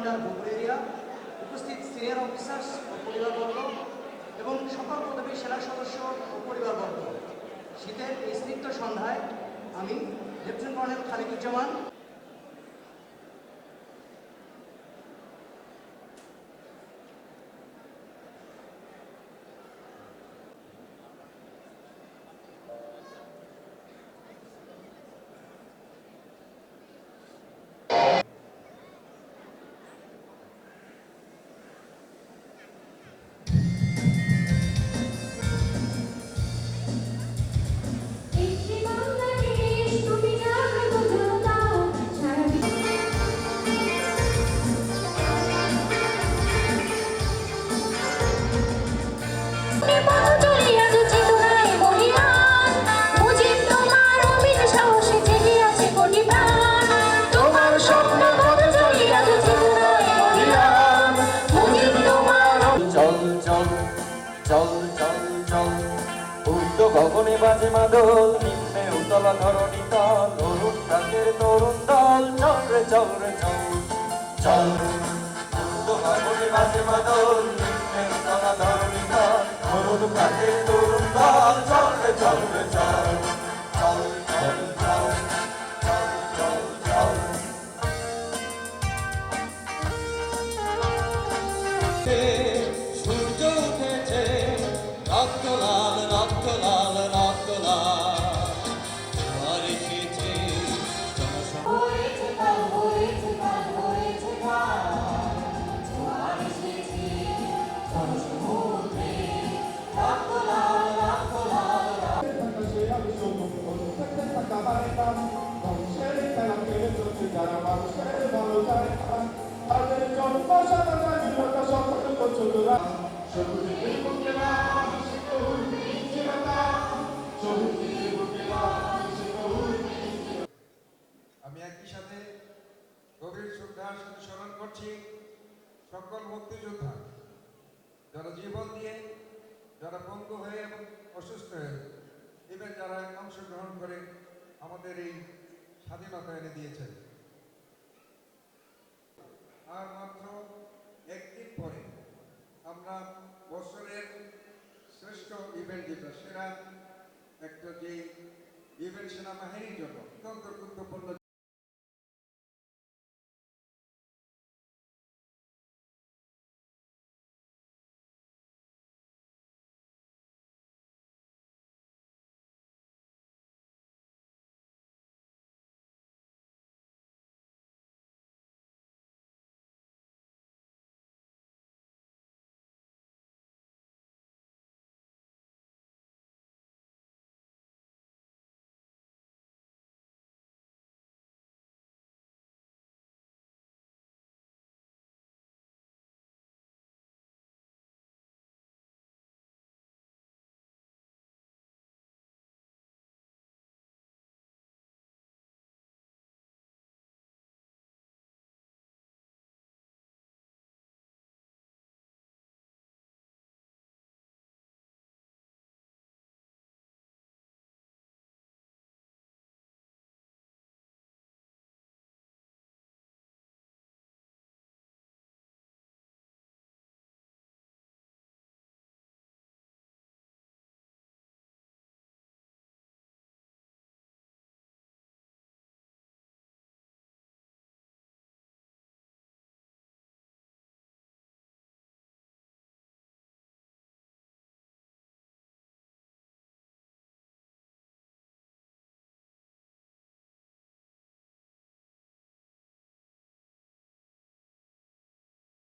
Commander ভুপুরেরিয়া উপস্থিত senior officers ও পরিবারবর্গ এবং সকল পদবী সেনা সদস্য ও পরিবারবর্গ। শীতের এই স্নিগ্ধ সন্ধ্যায় আমি লেফটেন্ট কর্নেল খালিদুজ্জামান গগনে বাজে মাদল, নিম্নে উতলা ধরণী তল। অরুণ প্রাকের তরুণ দল, চল রে চল রে, চল। চল গগনে বাজে মাদল তরুণ চল চল চল চল চল চল সূর্য উঠেছে রক্ত লাল রক্ত লাল আমি একই সাথে গভীর শ্রদ্ধার সাথে স্মরণ করছি সকল মুক্তিযোদ্ধা। যারা জীবন দিয়ে, যারা পঙ্গু হয়ে এবং অসুস্থ হয়ে ইভেন যারা অংশগ্রহণ করে আমাদের এই স্বাধীনতা এনে দিয়েছেন। আর মাত্র একদিন পরে আমরা বছরের শ্রেষ্ঠ ইভেন্ট যেটা সেরা একটা যে ইভেন্ট সেনাবাহিনীর জন্য অত্যন্ত গুরুত্বপূর্ণ